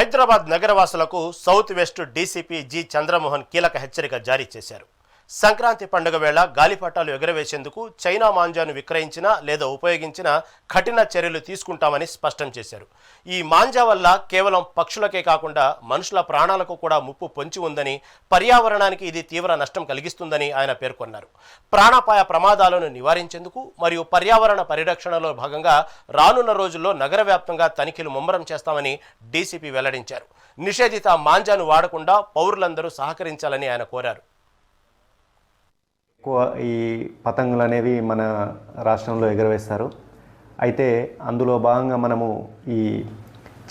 Hyderabad నగరవాసులకు south west DCP G Chandramohan కీలక హెచ్చరిక జారీ చేశారు. సంక్రాంతి పండుగ వేళ గాలిపటాలు ఎగురవేసేందుకు చైనా మాంజాను విక్రయించిన లేదా ఉపయోగించిన కఠిన చర్యలు తీసుకుంటామని స్పష్టం చేశారు. ఈ మాంజా వల్ల కేవలం పక్షులకే కాకుండా మనుషుల ప్రాణాలకు కూడా ముప్పు పొంచి ఉందని పర్యావరణానికి ఇది తీవ్ర నష్టం కలిగిస్తుందని ఆయన పేర్కొన్నారు. ప్రాణాపాయ ప్రమాదాలను నివారించేందుకు మరియు పర్యావరణ పరిరక్షణలో భాగంగా రానున్న రోజుల్లో నగర వ్యాప్తంగా తనిఖీలు ముమ్మరం చేస్తామని డీసీపీ వెల్లడించారు. నిషేధిత మాంజాను వాడకుండా పౌరులందరూ సహకరించాలని ఆయన కోరారు. ఎక్కువ ఈ పతంగులు అనేవి మన రాష్ట్రంలో ఎగరవేస్తారు. అయితే అందులో భాగంగా మనము ఈ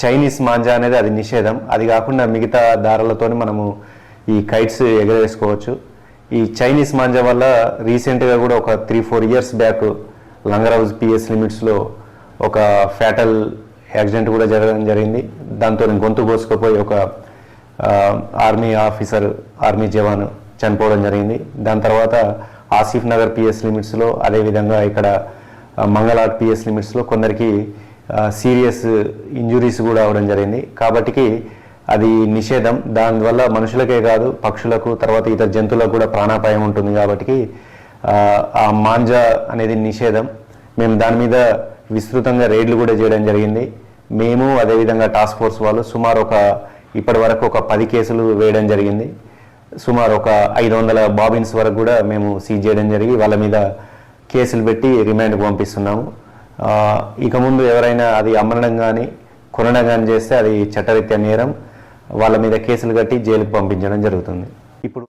చైనీస్ మాంజా అనేది అది నిషేధం. అది కాకుండా మిగతా దారాలతో మనము ఈ కైట్స్ ఎగరవేసుకోవచ్చు. ఈ చైనీస్ మాంజా వల్ల రీసెంట్గా కూడా ఒక three four years back Langarhouz PS లిమిట్స్లో ఒక ఫ్యాటల్ యాక్సిడెంట్ కూడా జరగడం జరిగింది. దాంతో గొంతు కోసుకుపోయి ఒక ఆర్మీ ఆఫీసర్ ఆర్మీ జవాన్ చనిపోవడం జరిగింది. దాని తర్వాత ఆసిఫ్ నగర్ పిఎస్ లిమిట్స్లో అదేవిధంగా ఇక్కడ మంగళాట్ పిఎస్ లిమిట్స్లో కొందరికి సీరియస్ ఇంజురీస్ కూడా అవడం జరిగింది. కాబట్టికి అది నిషేధం. దానివల్ల మనుషులకే కాదు పక్షులకు తర్వాత ఇతర జంతువులకు కూడా ప్రాణాపాయం ఉంటుంది కాబట్టి ఆ, ఆ మాంజా అనేది నిషేధం. మేము దాని మీద విస్తృతంగా రైడ్లు కూడా చేయడం జరిగింది. మేము అదేవిధంగా టాస్క్ ఫోర్స్ వాళ్ళు సుమారు ఒక ఇప్పటి వరకు ఒక పది కేసులు వేయడం జరిగింది. సుమారు ఒక ఐదు వందల బాబిన్స్ వరకు కూడా మేము సీజ్ చేయడం జరిగి వాళ్ళ మీద కేసులు పెట్టి రిమాండ్కి పంపిస్తున్నాము. ఇక ముందు ఎవరైనా అది అమ్మడం కానీ కొనడం కానీ చేస్తే అది చట్టరీత్యా నేరం. వాళ్ళ మీద కేసులు కట్టి జైలుకు పంపించడం జరుగుతుంది. ఇప్పుడు